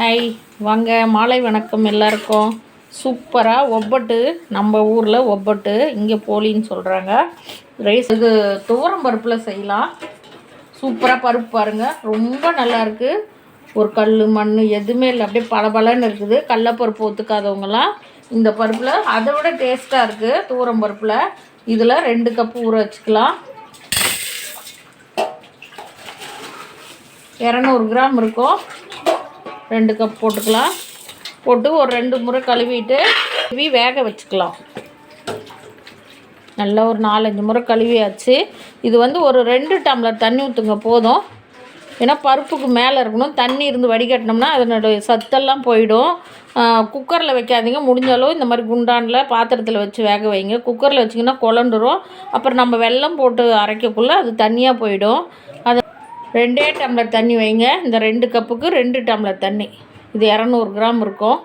Hi வாங்க மாலை வணக்கம் எல்லாருக்கும். சூப்பராக ஒப்பட்டு நம்ம ஊரில் ஒப்பட்டு இங்கே போலின்னு சொல்கிறாங்க ரைஸ் இது துவரம் பருப்பில் செய்யலாம். சூப்பராக பருப்பு பாருங்கள் ரொம்ப நல்லாயிருக்கு ஒரு கல் மண் எதுவுமே இல்லை அப்படியே பளபளன்னு இருக்குது. கடலப்பருப்பு ஒத்துக்காதவங்களாம் இந்த பருப்பில் அதை விட டேஸ்ட்டாக இருக்குது தூரம் பருப்பில். இதில் ரெண்டு கப்பு ஊற வச்சுக்கலாம். இரநூறு கிராம் இருக்கும். ரெண்டு கப் போட்டுக்கலாம். போட்டு ஒரு ரெண்டு முறை கழுவிட்டு கழுவி வேக வச்சுக்கலாம். நல்லா ஒரு நாலஞ்சு முறை கழுவியாச்சு. இது வந்து ஒரு ரெண்டு டம்ளர் தண்ணி ஊற்றுங்க போதும். ஏன்னா பருப்புக்கு மேலே இருக்கணும். தண்ணி இருந்து வடிகட்டினோம்னா அதனுடைய சத்தெல்லாம் போயிடும். குக்கரில் வைக்காதீங்க. முடிஞ்சாலும் இந்த மாதிரி குண்டானில் பாத்திரத்தில் வச்சு வேக வைங்க. குக்கரில் வச்சிங்கன்னா குழண்டுரும். அப்புறம் நம்ம வெல்லம் போட்டு அரைக்கக்குள்ளே அது தண்ணியாக போயிடும். ரெண்டே டம்ளர் தண்ணி வைங்க. இந்த ரெண்டு கப்புக்கு ரெண்டு டம்ளர் தண்ணி. இது இரநூறு கிராம் இருக்கும்.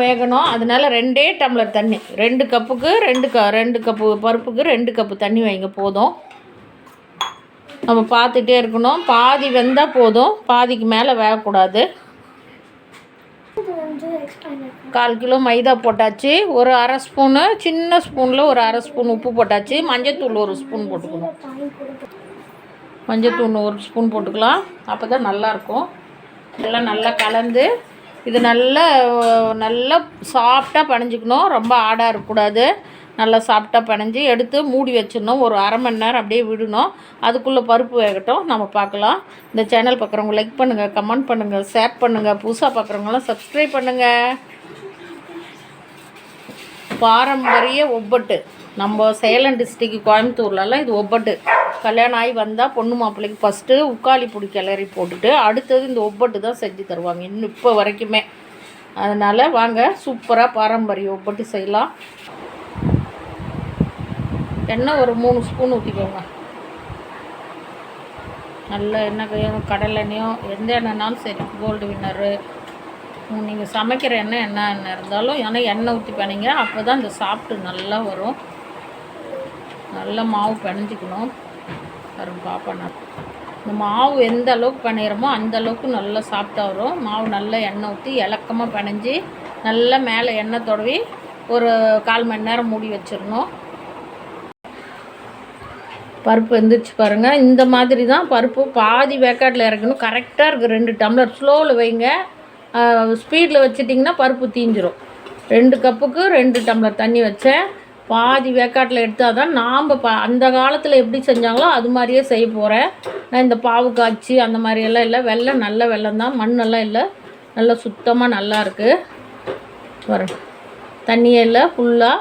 வேகணும். அதனால ரெண்டே டம்ளர் தண்ணி. ரெண்டு கப்புக்கு ரெண்டு க ரெண்டு கப்பு பருப்புக்கு ரெண்டு கப்பு தண்ணி வைங்க. போதும். நம்ம பார்த்துட்டே இருக்கணும். பாதி வெந்தால் போதும். பாதிக்கு மேலே வேகக்கூடாது. கால் கிலோ மைதா போட்டாச்சு. ஒரு அரை ஸ்பூனு சின்ன ஸ்பூனில் ஒரு அரை ஸ்பூன் உப்பு போட்டாச்சு. மஞ்சத்தூள் ஒரு ஸ்பூன் போட்டுக்கணும். மஞ்சத்தூள் ஒரு ஸ்பூன் போட்டுக்கலாம். அப்போ தான் நல்லாயிருக்கும். எல்லாம் நல்லா கலந்து இது நல்லா நல்லா சாஃப்டாக பனைஞ்சிக்கணும் ரொம்ப ஆடாக இருக்கக்கூடாது. நல்லா சாஃப்டாக பனைஞ்சு எடுத்து மூடி வச்சிடணும். ஒரு அரை மணி நேரம் அப்படியே விடணும். அதுக்குள்ளே பருப்பு வேகட்டும். நம்ம பார்க்கலாம். இந்த சேனல் பார்க்குறவங்க லைக் பண்ணுங்கள் கமெண்ட் பண்ணுங்கள் ஷேர் பண்ணுங்கள் புதுசாக பார்க்குறவங்களாம் சப்ஸ்கிரைப் பண்ணுங்கள் பாரம்பரிய ஒப்பட்டு நம்ம சேலம் டிஸ்ட்ரிக்கு கோயம்புத்தூர்லலாம் இது ஒப்பட்டு. கல்யாணம் ஆகி வந்தால் பொண்ணு மாப்பிள்ளைக்கு ஃபஸ்ட்டு உக்காளி பொடி கிளறி போட்டுட்டு அடுத்தது இந்த ஒப்பட்டு தான் செஞ்சு தருவாங்க. இன்னும் இப்போ வரைக்குமே. அதனால் வாங்க சூப்பராக பாரம்பரிய ஒப்பட்டு செய்யலாம். எண்ணெய் ஒரு மூணு ஸ்பூன் ஊற்றிக்கோங்க நல்ல எண்ணெய் கடலை எண்ணெயோ எந்த எண்ணெய்னாலும் சரி கோல்டு வின்னரு நீங்கள் சமைக்கிற எண்ணெய் என்ன எண்ணெய் இருந்தாலும் ஏன்னா எண்ணெய் ஊற்றி பண்ணிங்க அப்போ தான் இந்த சாப்பிட்டு நல்லா வரும். நல்ல மாவு பிணைஞ்சிக்கணும் பாருங்க பாப்பா நான் இந்த மாவு எந்த அளவுக்கு பிணையிறமோ அந்த அளவுக்கு நல்லா சாப்பிட்டா வரும். மாவு நல்லா எண்ணெய் ஊற்றி இலக்கமாக பிணைஞ்சி நல்லா மேலே எண்ணெய் தொடவி ஒரு கால் மணி நேரம் மூடி வச்சிடணும். பருப்பு வெந்துருச்சு பாருங்கள் இந்த மாதிரி தான் பருப்பு பாதி வேக்காட்டில் இறக்கணும். கரெக்டாக இருக்குது ரெண்டு டம்ளர் ஸ்லோவில் வைங்க. ஸ்பீடில் வச்சிட்டிங்கன்னா பருப்பு தீஞ்சிரும். ரெண்டு கப்புக்கு ரெண்டு டம்ளர் தண்ணி வச்சேன். பாதி வேக்காட்டில் எடுத்தால் தான் நாம் பா அந்த காலத்தில் எப்படி செஞ்சாங்களோ அது மாதிரியே செய்ய போகிறேன் நான் இந்த பாவு காய்ச்சி அந்த மாதிரியெல்லாம் இல்லை. வெள்ளம் நல்ல வெள்ளம் தான். மண்ணெல்லாம் இல்லை. நல்லா சுத்தமாக நல்லா இருக்குது வர தண்ணியே இல்லை ஃபுல்லாக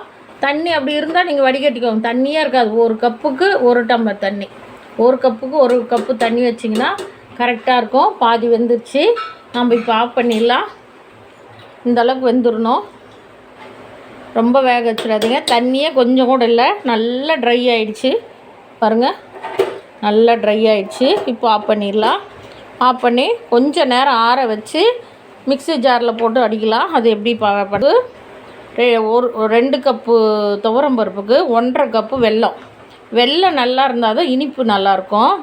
தண்ணி அப்படி இருந்தால் நீங்கள் வடிகட்டிக்கோங்க. தண்ணியே இருக்காது. ஒரு கப்புக்கு ஒரு டம்ளர் தண்ணி. ஒரு கப்புக்கு ஒரு கப்பு தண்ணி வச்சிங்கன்னா கரெக்டாக இருக்கும். பாதி வெந்துருச்சு. நம்ம இப்போ ஆஃப் பண்ணிடலாம். இந்த அளவுக்கு வெந்துடணும் ரொம்ப வேக வச்சிடாதீங்க. தண்ணியே கொஞ்சம் கூட இல்லை. நல்லா ட்ரை ஆயிடுச்சு. பாருங்கள் நல்லா ட்ரை ஆயிடுச்சு. இப்போ ஆஃப் பண்ணிடலாம். ஆஃப் பண்ணி கொஞ்சம் நேரம் ஆற வச்சு மிக்ஸி ஜாரில் போட்டு அடிக்கலாம். அது எப்படி பார்க்கப்படுது ஒரு ஒரு ரெண்டு கப்பு துவரம் பருப்புக்கு ஒன்றரை கப்பு வெல்லம். வெல்லம் நல்லா இருந்தால் தான் இனிப்பு நல்லாயிருக்கும்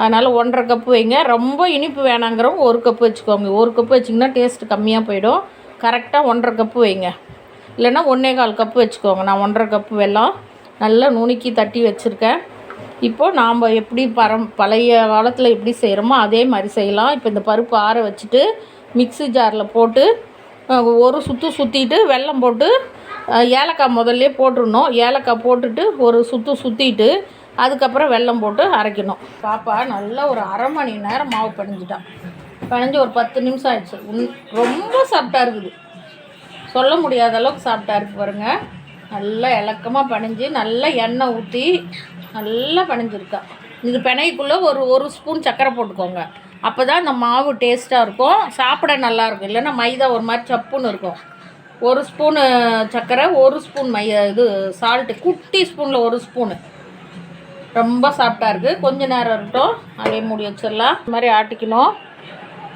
அதனால் ஒன்றரை கப்பு வைங்க. ரொம்ப இனிப்பு வேணாங்கிறவங்க ஒரு கப்பு வச்சுக்கோங்க. ஒரு கப்பு வச்சிங்கன்னா டேஸ்ட்டு கம்மியாக போயிடும். கரெக்டாக ஒன்றரை கப்பு வைங்க. இல்லைன்னா ஒன்றே கால் கப்பு வச்சுக்கோங்க. நான் ஒன்றரை கப்பு வெல்லம் நல்லா நுணுக்கி தட்டி வச்சுருக்கேன். இப்போது நாம் எப்படி பரம் பழைய காலத்தில் எப்படி செய்கிறோமோ அதே மாதிரி செய்யலாம். இப்போ இந்த பருப்பு ஆற வச்சுட்டு மிக்ஸி ஜாரில் போட்டு ஒரு சுற்று சுற்றிட்டு வெல்லம் போட்டு ஏலக்காய் முதல்ல போட்டுடணும். ஏலக்காய் போட்டுட்டு ஒரு சுற்று சுற்றிட்டு அதுக்கப்புறம் வெல்லம் போட்டு அரைக்கணும். பாப்பா நல்லா ஒரு அரை மணி நேரம் மாவு பிணைஞ்சிட்டான் பிணைஞ்சு ஒரு பத்து நிமிஷம் ஆயிடுச்சு. ரொம்ப சாஃப்டாக இருக்குது. சொல்ல முடியாத அளவுக்கு சாப்பிட்டா இருக்கு பாருங்க. நல்லா இலக்கமாக பணிஞ்சு நல்லா எண்ணெய் ஊற்றி நல்லா பனைஞ்சிருக்கா இது பிணைக்குள்ளே ஒரு ஒரு ஸ்பூன் சர்க்கரை போட்டுக்கோங்க. அப்போ தான் இந்த மாவு டேஸ்ட்டாக இருக்கும். சாப்பிட நல்லாயிருக்கும் இல்லைன்னா மைதா ஒரு மாதிரி சப்புன்னு இருக்கும். ஒரு ஸ்பூனு சர்க்கரை ஒரு ஸ்பூன் மை இது சால்ட்டு குட்டி ஸ்பூனில் ஒரு ஸ்பூனு ரொம்ப சாப்பிட்டா இருக்குது கொஞ்ச நேரம் இருக்கட்டும். அதே மூடி வச்சிடலாம். இந்த மாதிரி ஆட்டிக்கணும்.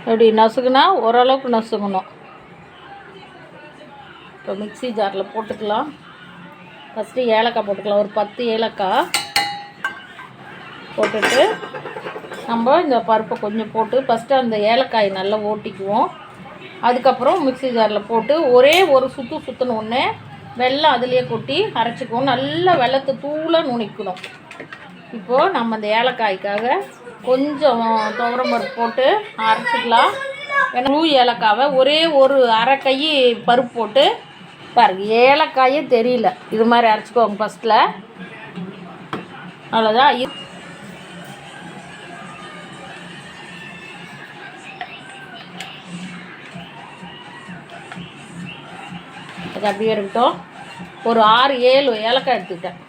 இப்படி நசுக்குனா ஓரளவுக்கு நசுக்கணும் இப்போ மிக்ஸி ஜாரில் போட்டுக்கலாம். ஃபஸ்ட்டு ஏலக்காய் போட்டுக்கலாம். ஒரு பத்து ஏலக்காய் போட்டுட்டு நம்ம இந்த பருப்பை கொஞ்சம் போட்டு ஃபஸ்ட்டு அந்த ஏலக்காய் நல்லா ஓட்டிக்குவோம். அதுக்கப்புறம் மிக்ஸி ஜாரில் போட்டு ஒரே ஒரு சுற்று சுற்றின வெள்ளம் வெல்லம் அதுலேயே கொட்டி அரைச்சிக்குவோம். நல்லா வெள்ளத்தை தூளாக நுணிக்கணும் இப்போது நம்ம இந்த ஏலக்காய்க்காக கொஞ்சம் துவரம் பருப்பு போட்டு அரைச்சிக்கலாம். ஏன்னா முழு ஏலக்காவை ஒரே ஒரு அரை கை பருப்பு போட்டு பாருங்க ஏலக்காயே தெரியல. இது மாதிரி அரைச்சிக்கோங்க ஃபஸ்ட்டில் அவ்வளோதான் அது அப்படியே இருக்கட்டும். ஒரு ஆறு ஏழு ஏலக்காய் எடுத்துக்கிட்டேன்.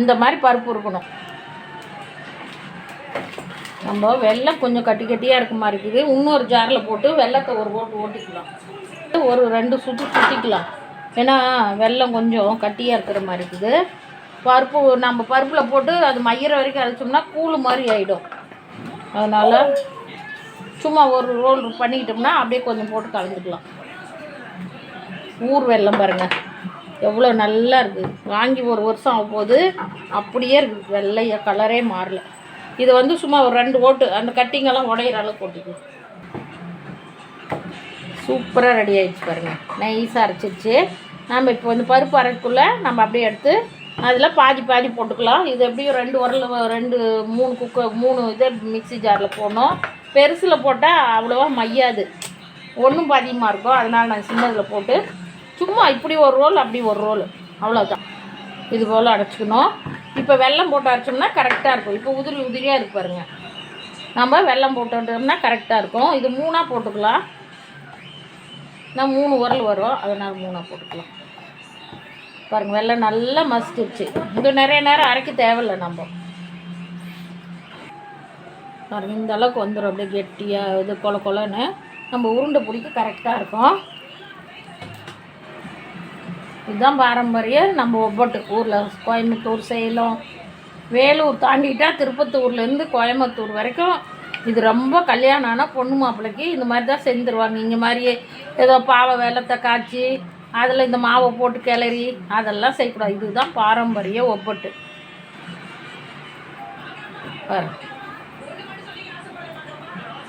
இந்த மாதிரி பருப்பு இருக்கணும். நம்ம வெள்ளம் கொஞ்சம் கட்டி கட்டியாக இருக்க மாதிரி இருக்குது? இன்னொரு ஜாரில் போட்டு வெள்ளத்தை ஒரு போட்டு ஓட்டிக்கலாம். ஒரு ரெண்டு சுற்றி சுற்றிக்கலாம் ஏன்னா வெல்லம் கொஞ்சம் கட்டியாக இருக்கிற மாதிரி இருக்குது. பருப்பு நம்ம பருப்பில் போட்டு அது மையிற வரைக்கும் அரைச்சோம்னா கூழ் மாதிரி ஆகிடும் அதனால் சும்மா ஒரு ரோல் பண்ணிக்கிட்டோம்னா அப்படியே கொஞ்சம் போட்டு கலந்துக்கலாம். ஊர் வெள்ளம் பாருங்கள் எவ்வளோ நல்லா இருக்குது வாங்கி ஒரு வருஷம் ஆகும் போது அப்படியே இருக்குது வெள்ளைய கலரே மாறல. இது வந்து சும்மா ஒரு ரெண்டு ஓட்டு அந்த கட்டிங்கெல்லாம் உடையிற அளவுக்கு போட்டுக்கலாம் சூப்பராக ரெடி ஆகிடுச்சு பாருங்கள் நைஸாக அரைச்சிருச்சு. நம்ம இப்போ வந்து பருப்பு அரைக்குள்ளே நம்ம அப்படியே எடுத்து அதில் பாதி பாதி போட்டுக்கலாம். இது எப்படியும் ரெண்டு உரல் ரெண்டு மூணு குக்கர் மூணு இதை மிக்ஸி ஜாரில் போடணும். பெருசில் போட்டால் அவ்வளோவா மையாது. ஒன்றும் பாதியமாக இருக்கும். அதனால் நான் சின்னதில் போட்டு சும்மா இப்படி ஒரு ரோல் அப்படி ஒரு ரோல் அவ்வளோதான் இது போல் அடைச்சிக்கணும் இப்போ வெள்ளம் போட்டு அரைச்சோம்னா கரெக்டாக இருக்கும். இப்போ உதிரி உதிரியாக இருக்கு பாருங்க. நம்ம வெள்ளம் போட்டுட்டோம்னா கரெக்டாக இருக்கும். இது மூணாக போட்டுக்கலாம். நான் மூணு உரல் வரும். அதனால் மூணாக போட்டுக்கலாம். பாருங்கள் வெள்ளம் நல்லா மசிச்சிருச்சு. இது நிறைய நேரம் அரைக்க தேவையில்லை நம்ம. பாருங்கள் இந்த அளவுக்கு வந்துடும் அப்படியே கெட்டியாக இது கொல கொலன்னு. நம்ம உருண்டை பிடிக்க கரெக்டாக இருக்கும். இதுதான் பாரம்பரிய. நம்ம ஒவ்வொட்டு ஊரில் கோயம்புத்தூர் சேலம் வேலூர் தாண்டிட்டால் திருப்பத்தூர்லேருந்து கோயம்புத்தூர் வரைக்கும் இது ரொம்ப கல்யாணம் ஆனால் பொண்ணு மாப்பிள்ளைக்கு இந்த மாதிரி தான் செஞ்சுருவாங்க இங்கே மாதிரியே ஏதோ பாவை வெள்ளத்தை காய்ச்சி அதில் இந்த மாவை போட்டு கிளறி அதெல்லாம் செய்யக்கூடாது. இதுதான் பாரம்பரிய ஒவ்வொட்டு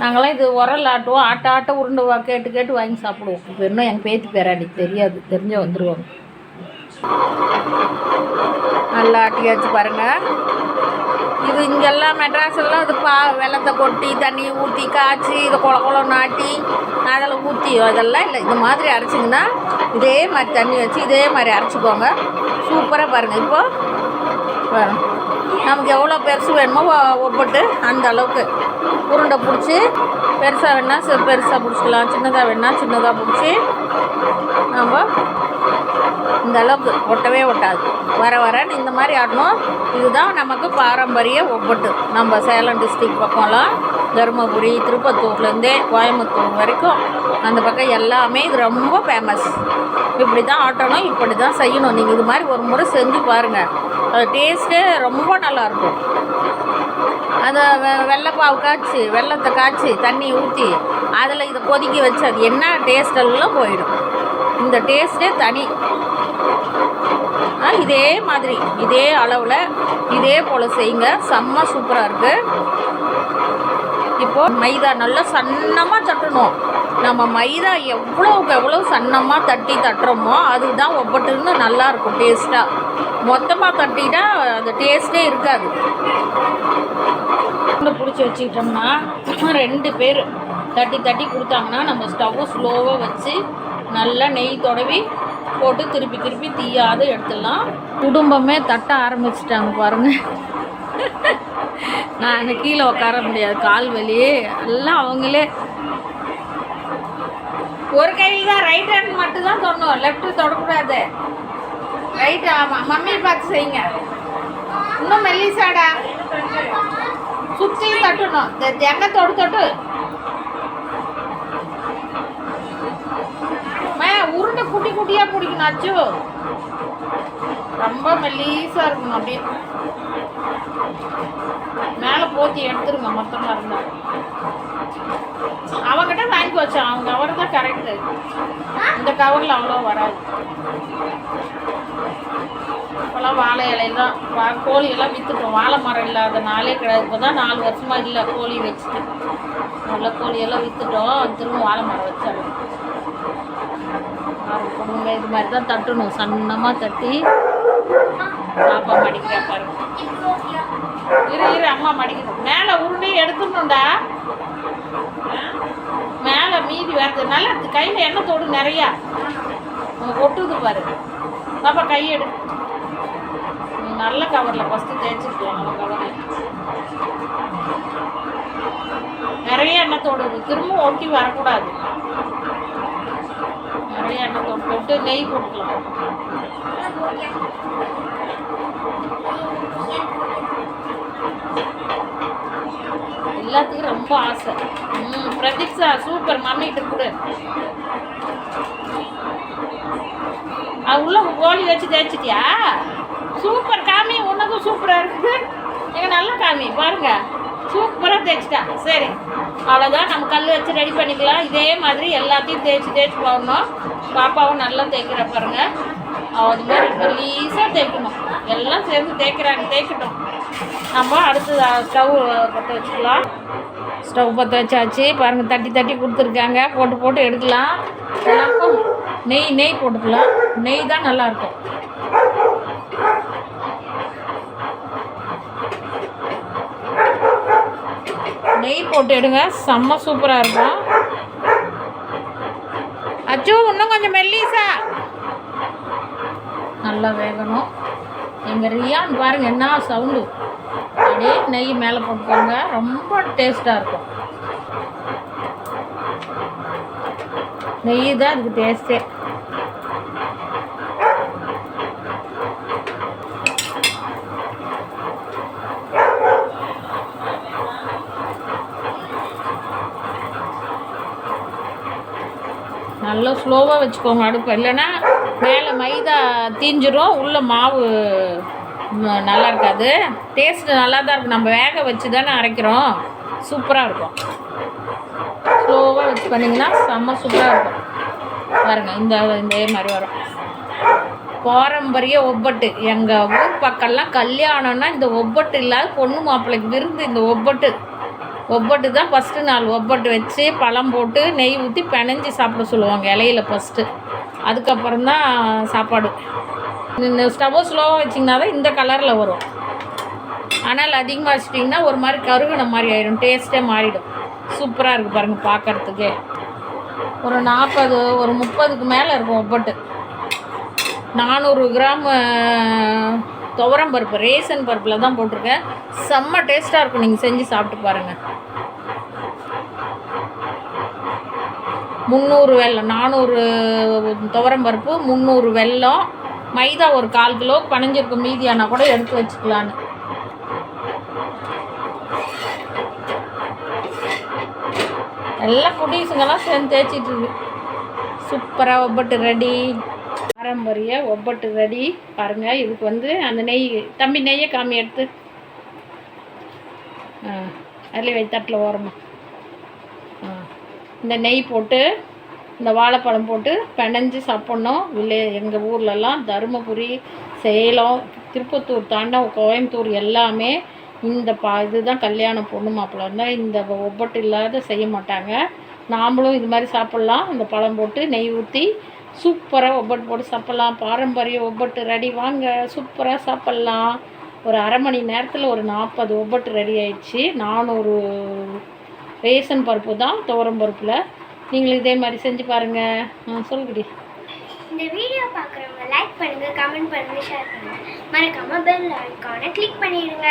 நாங்களாம் இது உரல் ஆட்டுவோம். ஆட்ட ஆட்ட உருண்டை கேட்டு கேட்டு வாங்கி சாப்பிடுவோம். இப்போ இன்னும் எங்கள் பேத்தி பேராடி தெரியாது. தெரிஞ்ச வந்துடுவாங்க நல்லா ஆட்டியாச்சு பாருங்க. இது இங்கெல்லாம் மெட்ராஸ் எல்லாம் இது பா வெள்ளத்தை கொட்டி தண்ணி ஊற்றி காய்ச்சி இதை குள குளம் நாட்டி அதில் ஊற்றி அதெல்லாம் இல்லை. இந்த மாதிரி அரைச்சிங்கன்னா இதே மாதிரி தண்ணி வச்சு இதே மாதிரி அரைச்சிக்கோங்க. சூப்பராக பாருங்கள் இப்போது நமக்கு எவ்வளோ பெருசு வேணுமோ ஒப்பிட்டு அந்த அளவுக்கு. உருண்டை பிடிச்சி பெருசாக வேணால் சி- பெருசாக பிடிச்சிக்கலாம். சின்னதாக வேணால் சின்னதாக பிடிச்சி நம்ம இந்த அளவுக்கு ஒட்டவே ஒட்டாது. வர வரன்னு இந்த மாதிரி ஆடணும். இதுதான் நமக்கு பாரம்பரிய ஒப்பட்டு நம்ம சேலம் டிஸ்ட்ரிக் பக்கம்லாம் தருமபுரி திருப்பத்தூர்லேருந்தே கோயம்புத்தூர் வரைக்கும் அந்த பக்கம் எல்லாமே இது ரொம்ப ஃபேமஸ் இப்படி தான் ஆட்டணும் இப்படி தான் செய்யணும். நீங்கள் இது மாதிரி ஒரு முறை செஞ்சு பாருங்கள் அது டேஸ்ட்டே ரொம்ப நல்லாயிருக்கும் அதை வெ வெள்ளைப்பாவு காய்ச்சி வெள்ளத்தை காய்ச்சி தண்ணி ஊற்றி அதில் இதை கொதிக்க வச்சு அது என்ன டேஸ்டெல்லாம் போயிடும். இந்த டேஸ்ட்டே தனி. ஆ, இதே மாதிரி இதே அளவில் இதே போல் செய்யுங்க. செம்ம சூப்பராக இருக்குது இப்போது மைதா நல்லா சன்னமாக தட்டணும். நம்ம மைதா எவ்வளோக்கு எவ்வளோ சன்னமாக தட்டி தட்டுறோமோ அதுதான் ஒவ்வொட்டுன்னு நல்லா இருக்கும் டேஸ்ட்டாக மொத்தமாக தட்டிட்டா அது டேஸ்ட்டே இருக்காது. பிடிச்சி வச்சுக்கிட்டோம்னா ரெண்டு பேர் தட்டி தட்டி கொடுத்தாங்கன்னா நம்ம ஸ்டவ்வை ஸ்லோவாக வச்சு நல்லா நெய் தொடவி போட்டு திருப்பி திருப்பி தீயாத எடுத்துடலாம். குடும்பமே தட்ட ஆரம்பிச்சிட்டாங்க பாருங்கள் நான் கீழே உட்கார முடியாது கால் வலி. எல்லாம் அவங்களே ஒரு கையில் தான் ரைட் ஹேண்ட் மட்டும் தான் தொடணும். லெஃப்ட்டு தொடக்கூடாது. ரைட் ஆமாம் மம்மியை பார்த்து செய்யுங்க. இன்னும் மெல்லிசாடா? சுற்றியும் தட்டணும். இந்த எண்ணெய் தொடு தொட்டு. மே உருண்டை குட்டி குட்டியா பிடிக்கணும் அச்சு. ரொம்ப மெல்லீஸாக இருக்கணும் அப்படியே. மேலே போத்தி எடுத்துருங்க மொத்தமாக இருந்தால் வச்சான் அவங்க கவர் தான் கரெக்டு இந்த கவரில் அவ்வளோ வராது. இப்போல்லாம் வாழை இலையெல்லாம் வா கோழியெல்லாம் விற்றுட்டோம் வாழை மரம் இல்லாத நாளே கிடையாது. இப்போ தான் நாலு வருஷமாக இல்லை கோழி வச்சுட்டு. நல்ல கோழியெல்லாம் விற்றுட்டோம் திரும்ப வாழை மரம் வச்சிடணும் இது மாதிரி தான் தட்டணும். சன்னமாக தட்டி பாப்பா மடிக்கிறா பாருங்க இரு இரு அம்மா மடிக்கணும் மேலே உருண்டையும் எடுத்துடணும்டா. மேலே மீதி வருது. நல்லா கையில் எண்ணெய் தோடு நிறையா. ஒட்டுது பாரு. பாப்பா கையெடு. எடு நல்ல கவரில் ஃபஸ்ட்டு தேய்ச்சிருக்கலாம் நம்ம கவரில் நிறைய எண்ணெய் தோடு திரும்ப ஒட்டி வரக்கூடாது. நிறைய எண்ணெய் தோடு போட்டு நெய் போட்டுக்கலாம். எல்லாத்துக்கும் ரொம்ப ஆசை. ம் பிரதீக்ஷா சூப்பர் மம்மிகிட்ட கூட. அது உள்ள கோழி வச்சு தேய்ச்சிட்டியா? சூப்பர் காமி உனக்கும் சூப்பராக இருக்குது எங்கள் நல்ல காமி பாருங்க. சூப்பராக தேய்ச்சிட்டா. சரி அவ்வளோதான் நம்ம கல் வச்சு ரெடி பண்ணிக்கலாம். இதே மாதிரி எல்லாத்தையும் தேய்ச்சி தேய்ச்சி போடணும். பாப்பாவும் நல்லா தேய்க்கிற பாருங்க. அது மாதிரி மெல்லீஸாக தேய்க்கணும். எல்லாம் சேர்ந்து தேய்க்கிறாங்க தேய்க்கட்டும். நம்ம அடுத்து ஸ்டவ் பற்ற வச்சுக்கலாம். ஸ்டவ் பற்ற வச்சாச்சு. பாருங்கள் தட்டி தட்டி கொடுத்துருக்காங்க. போட்டு போட்டு எடுக்கலாம். எல்லாருக்கும் நெய் நெய் போட்டுக்கலாம். நெய் தான் நல்லாயிருக்கும் நெய் போட்டு எடுங்க. செம்ம சூப்பராக இருக்கும். அச்சோ இன்னும் கொஞ்சம் மெல்லிசா. நல்லா வேகணும். எங்கள் ரியான் பாருங்கள் என்ன சவுண்டு அப்படியே நெய் மேலே போட்டுக்கோங்க ரொம்ப டேஸ்ட்டாக இருக்கும். நெய் தான் அதுக்கு டேஸ்ட்டே நல்லா ஸ்லோவாக வச்சுக்கோங்க அடுப்பு. இல்லைன்னா மேலே மைதா தீஞ்சிரும் உள்ள மாவு நல்லா இருக்காது டேஸ்ட்டு நல்லா தான் இருக்கும். நம்ம வேக வச்சு தானே அரைக்கிறோம். சூப்பராக இருக்கும். ஸ்லோவாக வச்சு பண்ணிங்கன்னா செம்ம சூப்பராக இருக்கும். பாருங்கள் இந்த இதே மாதிரி வரும். பாரம்பரிய ஒப்பட்டு எங்கள் ஊர் பக்கம்லாம் கல்யாணம்னா இந்த ஒப்பட்டு இல்லாத பொண்ணு மாப்பிள்ளைக்கு விருந்து இந்த ஒப்பட்டு ஒப்பட்டு தான் ஃபஸ்ட்டு நாள். ஒப்பட்டு வச்சு பழம் போட்டு நெய் ஊற்றி பிணைஞ்சி சாப்பிட சொல்லுவாங்க இலையில ஃபஸ்ட்டு அதுக்கப்புறம் தான் சாப்பாடு. இந்த ஸ்டவ்வை ஸ்லோவாக வச்சிங்கன்னா தான் இந்த கலரில் வரும். ஆனால் அதிகமாக வச்சிட்டிங்கன்னா ஒரு மாதிரி கருகின மாதிரி ஆயிடும். டேஸ்ட்டே மாறிடும். சூப்பராக இருக்குது பாருங்கள் பார்க்குறதுக்கே ஒரு நாற்பது ஒரு முப்பதுக்கு மேலே இருக்கும் ஒப்பட்டு நானூறு கிராம் துவரம் பருப்பு ரேசன் பருப்பில் தான் போட்டிருக்கேன். செம்ம டேஸ்ட்டாக இருக்கும். நீங்கள் செஞ்சு சாப்பிட்டு பாருங்கள் முந்நூறு வெல்லம் நானூறு துவரம் பருப்பு முந்நூறு வெல்லம் மைதா ஒரு கால் கிலோ பனைஞ்சிருக்கும் மீதியானா கூட எடுத்து வச்சுக்கலான்னு. எல்லாம் குட்டீஸுங்கெல்லாம் சேர்ந்து தேய்ச்சிட்டு இருக்கு. சூப்பராக ஒப்பட்டு ரெடி. பாரம்பரிய ஒப்பட்டு ரெடி. பாருங்கள் இதுக்கு வந்து அந்த நெய் தம்பி நெய்யை காமி எடுத்து. ஆ அதில் வை தட்டில் ஓரமா. ஆ இந்த நெய் போட்டு இந்த வாழைப்பழம் போட்டு பிணைஞ்சு சாப்பிட்ணும். வில்லே எங்கள் ஊர்லலாம் தருமபுரி சேலம் திருப்பத்தூர் தாண்டா கோயம்புத்தூர் எல்லாமே இந்த பா இதுதான் கல்யாணம் பொண்ணு மாப்பிள்ளை இருந்தால் இந்த ஒப்பட்டு இல்லாத செய்ய மாட்டாங்க. நாமளும் இது மாதிரி சாப்பிட்லாம். இந்த பழம் போட்டு நெய் ஊற்றி சூப்பராக ஒப்பட்டு போட்டு சாப்பிட்லாம். பாரம்பரிய ஒப்பட்டு ரெடி. வாங்க சூப்பராக சாப்பிட்லாம். ஒரு அரை மணி நேரத்தில் ஒரு நாற்பது ஒப்பட்டு ரெடி ஆயிடுச்சு. நானூறு ரேஷன் பருப்பு தான் துவரம் பருப்பில். நீங்களும் இதே மாதிரி செஞ்சு பாருங்கள் ஆ சொல்லுடி இந்த வீடியோ பார்க்குறவங்க லைக் பண்ணுங்க கமெண்ட் பண்ணுங்கள் ஷேர் பண்ணுங்க. மறக்காமல் பெல் ஐக்கானை கிளிக் பண்ணிடுங்க.